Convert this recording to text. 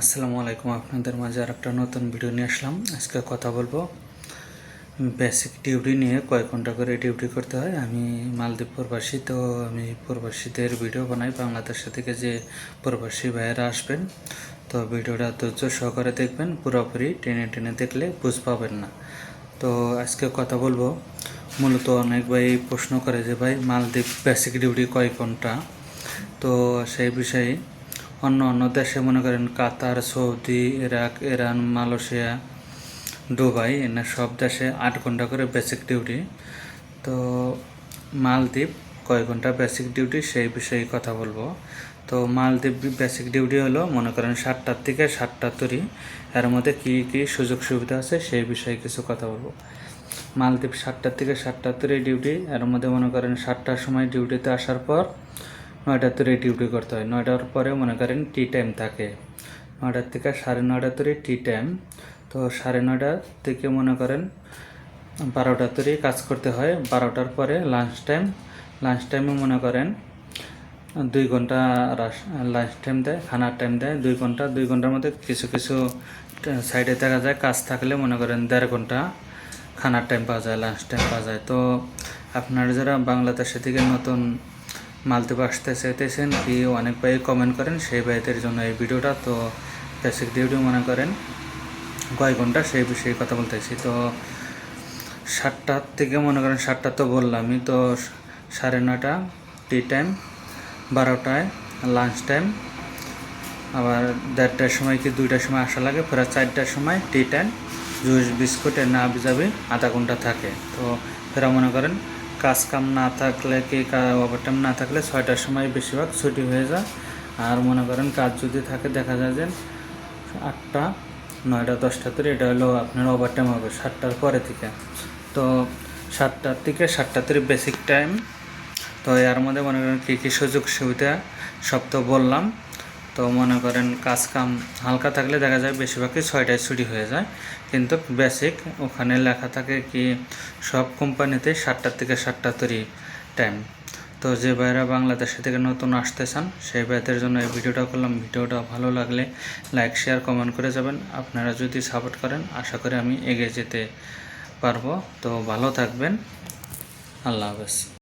আসসালামু আলাইকুম, আপনাদের মাঝে আর একটা নতুন ভিডিও নিয়ে আসলাম। আজকে কথা বলব বেসিক ডিউটি নিয়ে, কয় ঘণ্টা করে ডিউটি করতে হয়। আমি মালদ্বীপ প্রবাসী, তো আমি প্রবাসীদের ভিডিও বানাই। বাংলাদেশ থেকে যে প্রবাসী ভাইয়েরা আসবেন, তো ভিডিওটা ধৈর্য সহকারে দেখবেন। পুরোপুরি টেনে টেনে দেখলে বুঝ পাবেন না। তো আজকে কথা বলব, মূলত অনেক ভাই প্রশ্ন করে যে, ভাই, মালদ্বীপ বেসিক ডিউটি কয় ঘণ্টা? তো সেই বিষয়ে অন্য অন্য দেশে মনে করেন Qatar, Saudi, Iraq, Iran, Malaysia, Dubai এনে সব দেশে আট ঘণ্টা করে বেসিক ডিউটি তো মালদ্বীপ কয় ঘণ্টা বেসিক ডিউটি সেই বিষয়ে কথা বলব। তো মালদ্বীপ বেসিক ডিউটি হলো মনে করেন সাতটার থেকে সাতটা তরি। এর মধ্যে কী কী সুযোগ সুবিধা আছে সেই বিষয়ে কিছু কথা বলব। মালদ্বীপ সাতটার থেকে সাতটার তরি ডিউটি এর মধ্যে মনে করেন সাতটার সময় ডিউটিতে আসার পর নয়টার তরে ডিউটি করতে হয়। নয়টার পরে মনে করেন টি টাইম থাকে। নয়টার থেকে সাড়ে নয়টার তরে টি টাইম তো সাড়ে নয়টা থেকে মনে করেন বারোটার তরে কাজ করতে হয়। বারোটার পরে লাঞ্চ টাইম লাঞ্চ টাইমে মনে করেন দুই ঘণ্টা লাঞ্চ টাইম দেয়, খানার টাইম দেয়। দুই ঘণ্টা, দুই ঘণ্টার মধ্যে কিছু কিছু সাইডে দেখা যায় কাজ থাকলে মনে করেন দেড় ঘণ্টা খানার টাইম পাওয়া যায় লাঞ্চ টাইম পাওয়া যায়। তো আপনারা যারা বাংলাদেশে থেকে নতুন মালদ্বীপ আসতে চাইতেছেন, কি অনেক ভাই কমেন্ট করেন সেই ভাইদের জন্য এই ভিডিওটা। তো বেসিক ডিউটি মনে করেন, কয় ঘণ্টা সেই বিষয়ে কথা বলতেছি। তো সাতটার থেকে মনে করেন সাতটা তো বললামই, তো সাড়ে নয়টা টি টাইম বারোটায় লাঞ্চ টাইম আবার দেড়টার সময় কি দুইটার সময় আসা লাগে, ফেরা চারটার সময় টি টাইম জুস, বিস্কুটে, না যাবে আধা ঘণ্টা থাকে। তো ফেরা মনে করেন কাজ কাম না থাকলে কি ওভারটাইম না থাকলে ছয়টার সময় বেশিরভাগ ছুটি হয়ে যায়। আর মনে করেন কাজ যদি থাকে, দেখা যায় যে আটটা, নয়টা, দশটা থেকে এটা হলো আপনার ওভারটাইম হবে সাতটার পরে থেকে। তো সাতটার থেকে সাতটা থেকে বেসিক টাইম তো এর মধ্যে মনে করেন কী কী সুযোগ সুবিধা সব তো বললাম। তো মনে করেন কাজ কাম হালকা থাকলে দেখা যায় বেশিরভাগই ছয়টায় ছুটি হয়ে যায়। কিন্তু বেসিক ওখানে লেখা থাকে কি, সব কোম্পানিতে সাতটার থেকে সাতটা তৈরি টাইম তো যে ভাইরা বাংলাদেশে থেকে নতুন আসতে চান, সেই ভাইদের জন্য এই ভিডিওটা করলাম। ভিডিওটা ভালো লাগলে লাইক শেয়ার কমেন্ট করে যাবেন। আপনারা যদি সাপোর্ট করেন, আশা করি আমি এগিয়ে যেতে পারব। তো ভালো থাকবেন। আল্লাহ হাফেজ।